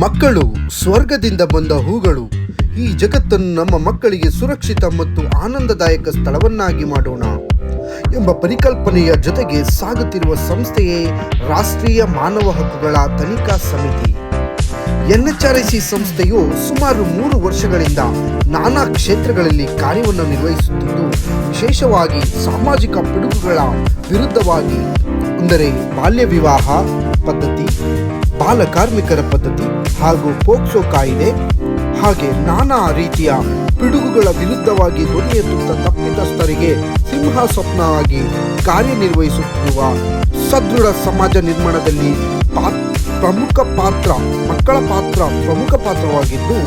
ಮಕ್ಕಳು ಸ್ವರ್ಗದಿಂದ ಬಂದ ಹೂಗಳು ಈ ಜಗತ್ತನ್ನು ನಮ್ಮ ಮಕ್ಕಳಿಗೆ ಸುರಕ್ಷಿತ ಮತ್ತು ಆನಂದದಾಯಕ ಸ್ಥಳವನ್ನಾಗಿ ಮಾಡೋಣ ಎಂಬ ಪರಿಕಲ್ಪನೆಯ ಜೊತೆಗೆ ಸಾಗುತ್ತಿರುವ ಸಂಸ್ಥೆಯೇ ರಾಷ್ಟ್ರೀಯ ಮಾನವ ಹಕ್ಕುಗಳ ತನಿಖಾ ಸಮಿತಿ. ಎನ್ಎಚ್ಆರ್ಐಸಿ ಸಂಸ್ಥೆಯು ಸುಮಾರು ಮೂರು ವರ್ಷಗಳಿಂದ ನಾನಾ ಕ್ಷೇತ್ರಗಳಲ್ಲಿ ಕಾರ್ಯವನ್ನು ನಿರ್ವಹಿಸುತ್ತಿದ್ದು, ವಿಶೇಷವಾಗಿ ಸಾಮಾಜಿಕ ಪಿಡುಗುಗಳ ವಿರುದ್ಧವಾಗಿ, ಅಂದರೆ ಬಾಲ್ಯ ವಿವಾಹ ಪದ್ಧತಿ, ಬಾಲ ಕಾರ್ಮಿಕರ ಪದ್ಧತಿ ಹಾಗೂ ಪೋಕ್ಸೋ ಕಾಯಿದೆ ಹಾಗೆ ನಾನಾ ರೀತಿಯ ಪಿಡುಗುಗಳ ವಿರುದ್ಧವಾಗಿ ಧ್ವನಿ ಎತ್ತುತ್ತ ತಪ್ಪಿತಸ್ಥರಿಗೆ ಸಿಂಹ ಸ್ವಪ್ನವಾಗಿ ಕಾರ್ಯನಿರ್ವಹಿಸುತ್ತಿರುವ ಸದೃಢ ಸಮಾಜ ನಿರ್ಮಾಣದಲ್ಲಿ ಪ್ರಮುಖ ಪಾತ್ರ, ಮಕ್ಕಳ ಪಾತ್ರ ಪ್ರಮುಖ ಪಾತ್ರವಾಗಿದ್ದು,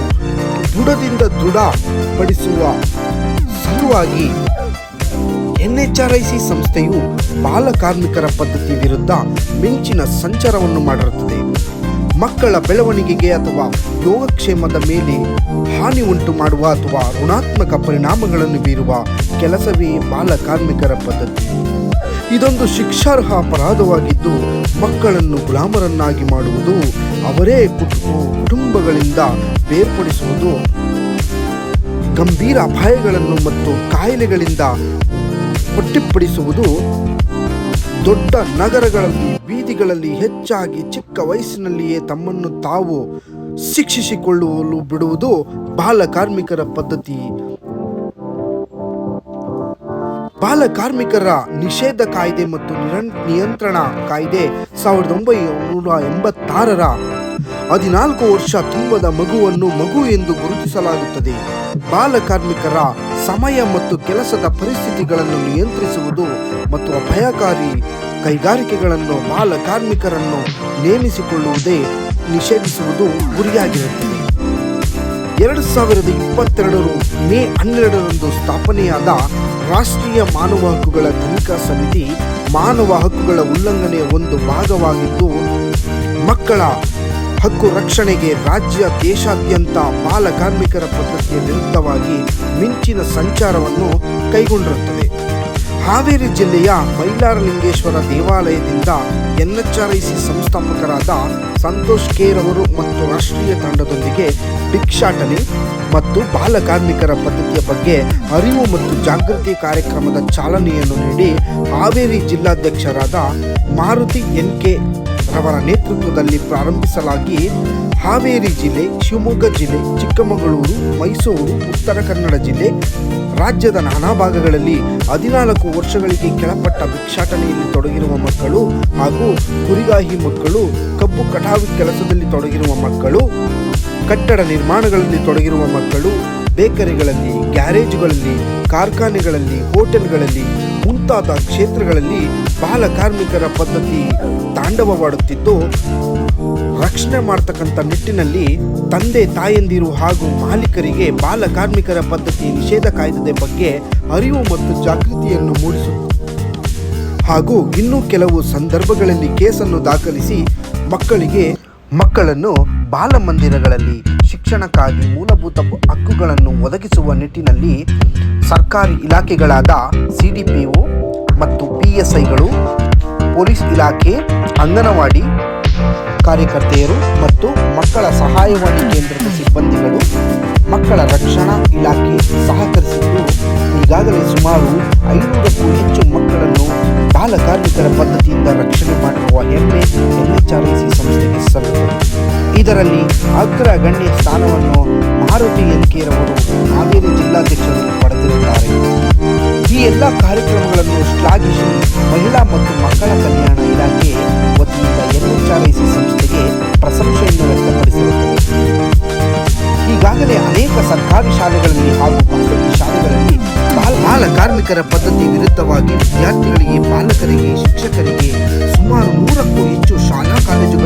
ದೃಢದಿಂದ ದೃಢಪಡಿಸುವ ಸಲುವಾಗಿ ಸಿ ಸಂಸ್ಥೆಯು ಬಾಲ ಕಾರ್ಮಿಕರ ಪದ್ಧತಿ ವಿರುದ್ಧ ಮಿಂಚಿನ ಸಂಚಾರವನ್ನು ಮಾಡಿರುತ್ತದೆ ಮಕ್ಕಳ ಬೆಳವಣಿಗೆಗೆ ಅಥವಾ ಯೋಗಕ್ಷೇಮದ ಮೇಲೆ ಹಾನಿ ಉಂಟು ಮಾಡುವ ಅಥವಾ ಋಣಾತ್ಮಕ ಪರಿಣಾಮಗಳನ್ನು ಬೀರುವ ಕೆಲಸವೇ ಬಾಲ ಕಾರ್ಮಿಕರ ಪದ್ಧತಿ. ಇದೊಂದು ಶಿಕ್ಷಾರ್ಹ ಅಪರಾಧವಾಗಿದ್ದು, ಮಕ್ಕಳನ್ನು ಗುಲಾಮರನ್ನಾಗಿ ಮಾಡುವುದು ಅವರೇ ಕುಟುಂಬ ಕುಟುಂಬಗಳಿಂದ ಬೇರ್ಪಡಿಸುವುದು ಗಂಭೀರ ಅಪಾಯಗಳನ್ನು ಮತ್ತು ಕಾಯಿಲೆಗಳಿಂದ ಒಟ್ಟಿಪಡಿಸುವುದು ದೊಡ್ಡ ನಗರಗಳಲ್ಲಿ ಬೀದಿಗಳಲ್ಲಿ ಹೆಚ್ಚಾಗಿ ಚಿಕ್ಕ ವಯಸ್ಸಿನಲ್ಲಿಯೇ ತಮ್ಮನ್ನು ತಾವು ಶಿಕ್ಷಿಸಿಕೊಳ್ಳಲು ಬಿಡುವುದು ಬಾಲ ಕಾರ್ಮಿಕರ ಪದ್ಧತಿ. ಬಾಲ ಕಾರ್ಮಿಕರ ನಿಷೇಧ ಕಾಯ್ದೆ ಮತ್ತು ನಿಯಂತ್ರಣ ಕಾಯ್ದೆ ಸಾವಿರದ ಒಂಬೈನೂರ ಎಂಬತ್ತಾರರ ಹದಿನಾಲ್ಕು ವರ್ಷ ತುಂಬದ ಮಗುವನ್ನು ಮಗು ಎಂದು ಗುರುತಿಸಲಾಗುತ್ತದೆ. ಬಾಲ ಕಾರ್ಮಿಕರ ಸಮಯ ಮತ್ತು ಕೆಲಸದ ಪರಿಸ್ಥಿತಿಗಳನ್ನು ನಿಯಂತ್ರಿಸುವುದು ಮತ್ತು ಅಪಾಯಕಾರಿ ಕೈಗಾರಿಕೆಗಳನ್ನು ಬಾಲ ಕಾರ್ಮಿಕರನ್ನು ನೇಮಿಸಿಕೊಳ್ಳುವುದೇ ನಿಷೇಧಿಸುವುದು ಗುರಿಯಾಗಿರುತ್ತದೆ. ಎರಡು ಸಾವಿರದ ಇಪ್ಪತ್ತೆರಡರ ಮೇ ಹನ್ನೆರಡರಂದು ಸ್ಥಾಪನೆಯಾದ ರಾಷ್ಟ್ರೀಯ ಮಾನವ ಹಕ್ಕುಗಳ ತನಿಖಾ ಸಮಿತಿ, ಮಾನವ ಹಕ್ಕುಗಳ ಉಲ್ಲಂಘನೆಯ ಒಂದು ಭಾಗವಾಗಿದ್ದು, ಮಕ್ಕಳ ಹಕ್ಕು ರಕ್ಷಣೆಗೆ ರಾಜ್ಯ ದೇಶಾದ್ಯಂತ ಬಾಲ ಕಾರ್ಮಿಕರ ಪದ್ಧತಿಯ ವಿರುದ್ಧವಾಗಿ ಮಿಂಚಿನ ಸಂಚಾರವನ್ನು ಕೈಗೊಂಡಿರುತ್ತದೆ. ಹಾವೇರಿ ಜಿಲ್ಲೆಯ ಮೈಲಾರಲಿಂಗೇಶ್ವರ ದೇವಾಲಯದಿಂದ ಎನ್ಎಚ್ಆರ್ಐಸಿ ಸಂಸ್ಥಾಪಕರಾದ ಸಂತೋಷ್ ಕೇರ್ ಅವರು ಮತ್ತು ರಾಷ್ಟ್ರೀಯ ತಂಡದೊಂದಿಗೆ ಭಿಕ್ಷಾಟನೆ ಮತ್ತು ಬಾಲಕಾರ್ಮಿಕರ ಪದ್ಧತಿಯ ಬಗ್ಗೆ ಅರಿವು ಮತ್ತು ಜಾಗೃತಿ ಕಾರ್ಯಕ್ರಮದ ಚಾಲನೆಯನ್ನು ನೀಡಿ ಹಾವೇರಿ ಜಿಲ್ಲಾಧ್ಯಕ್ಷರಾದ ಮಾರುತಿ ಎನ್ ಕೆ ರವರ ನೇತೃತ್ವದಲ್ಲಿ ಪ್ರಾರಂಭಿಸಲಾಗಿ ಹಾವೇರಿ ಜಿಲ್ಲೆ, ಶಿವಮೊಗ್ಗ ಜಿಲ್ಲೆ, ಚಿಕ್ಕಮಗಳೂರು, ಮೈಸೂರು, ಉತ್ತರ ಕನ್ನಡ ಜಿಲ್ಲೆ ರಾಜ್ಯದ ನಾನಾ ಭಾಗಗಳಲ್ಲಿ ಹದಿನಾಲ್ಕು ವರ್ಷಗಳಿಗೆ ಕೆಳಪಟ್ಟ ಭಿಕ್ಷಾಟನೆಯಲ್ಲಿ ತೊಡಗಿರುವ ಮಕ್ಕಳು ಹಾಗೂ ಕುರಿಗಾಹಿ ಮಕ್ಕಳು, ಕಬ್ಬು ಕಟಾವು ಕೆಲಸದಲ್ಲಿ ತೊಡಗಿರುವ ಮಕ್ಕಳು, ಕಟ್ಟಡ ನಿರ್ಮಾಣಗಳಲ್ಲಿ ತೊಡಗಿರುವ ಮಕ್ಕಳು, ಬೇಕರಿಗಳಲ್ಲಿ, ಗ್ಯಾರೇಜ್ಗಳಲ್ಲಿ, ಕಾರ್ಖಾನೆಗಳಲ್ಲಿ, ಹೋಟೆಲ್ಗಳಲ್ಲಿ, ಮುಂತಾದ ಕ್ಷೇತ್ರಗಳಲ್ಲಿ ಬಾಲಕಾರ್ಮಿಕರ ಪದ್ಧತಿ ತಾಂಡವವಾಡುತ್ತಿದ್ದು ರಕ್ಷಣೆ ಮಾಡ್ತಕ್ಕಂಥ ನಿಟ್ಟಿನಲ್ಲಿ ತಂದೆ ತಾಯಂದಿರು ಹಾಗೂ ಮಾಲೀಕರಿಗೆ ಬಾಲ ಕಾರ್ಮಿಕರ ಪದ್ಧತಿ ನಿಷೇಧ ಕಾಯ್ದೆ ಬಗ್ಗೆ ಅರಿವು ಮತ್ತು ಜಾಗೃತಿಯನ್ನು ಮೂಡಿಸುತ್ತದೆ ಹಾಗೂ ಇನ್ನೂ ಕೆಲವು ಸಂದರ್ಭಗಳಲ್ಲಿ ಕೇಸನ್ನು ದಾಖಲಿಸಿ ಮಕ್ಕಳಿಗೆ ಮಕ್ಕಳನ್ನು ಬಾಲಮಂದಿರಗಳಲ್ಲಿ ಶಿಕ್ಷಣಕ್ಕಾಗಿ ಮೂಲಭೂತ ಹಕ್ಕುಗಳನ್ನು ಒದಗಿಸುವ ನಿಟ್ಟಿನಲ್ಲಿ ಸರ್ಕಾರಿ ಇಲಾಖೆಗಳಾದ ಸಿ ಡಿ ಪಿ ಒ ಮತ್ತು ಪಿ ಎಸ್ ಐಗಳು, ಪೊಲೀಸ್ ಇಲಾಖೆ, ಅಂಗನವಾಡಿ ಕಾರ್ಯಕರ್ತೆಯರು ಮತ್ತು ಮಕ್ಕಳ ಸಹಾಯವಾಣಿ ಕೇಂದ್ರದ ಸಿಬ್ಬಂದಿಗಳು ಮಕ್ಕಳ ರಕ್ಷಣಾ ಇಲಾಖೆ ಸಹಕರಿಸಿದ್ದು, ಈಗಾಗಲೇ ಸುಮಾರು ಐನೂರಕ್ಕೂ ಹೆಚ್ಚು ಮಕ್ಕಳನ್ನು ಬಾಲ ಕಾರ್ಮಿಕರ ಪದ್ಧತಿಯಿಂದ ರಕ್ಷಣೆ ಮಾಡಿರುವ ಹೆಮ್ಮೆ ಎನ್ಎಚ್ಆರ್ಐಸಿ ಸಂಸ್ಥೆಗೆ ಸಲ್ಲುತ್ತದೆ. ಇದರಲ್ಲಿ ಅಗ್ರಗಣ್ಯ ಸ್ಥಾನವನ್ನು ಮಾರುತಿ ಎನ್ ಅವರು ಹಾವೇರಿ ಜಿಲ್ಲಾಧ್ಯಕ್ಷರು ಪಡೆದಿರುತ್ತಾರೆ. ಈ ಎಲ್ಲ ಕಾರ್ಯಕ್ರಮಗಳನ್ನು ಶ್ಲಾಘಿಸಿ ಮಹಿಳಾ ಮತ್ತು ಮಕ್ಕಳ ಕಲ್ಯಾಣ ಇಲಾಖೆ ಪ್ರಶಂಸೆಯನ್ನು ವ್ಯಕ್ತಪಡಿಸಿರುತ್ತದೆ ಈಗಾಗಲೇ ಅನೇಕ ಸರ್ಕಾರಿ ಶಾಲೆಗಳಲ್ಲಿ ಹಾಗೂ ಖಾಸಗಿ ಶಾಲೆಗಳಲ್ಲಿ ಬಾಲ ಕಾರ್ಮಿಕರ ಪದ್ಧತಿ ವಿರುದ್ಧವಾಗಿ ವಿದ್ಯಾರ್ಥಿಗಳಿಗೆ ಪಾಲಕರಿಗೆ ಶಿಕ್ಷಕರಿಗೆ ಸುಮಾರು ನೂರಕ್ಕೂ ಹೆಚ್ಚು ಶಾಲಾ ಕಾಲೇಜುಗಳಲ್ಲಿ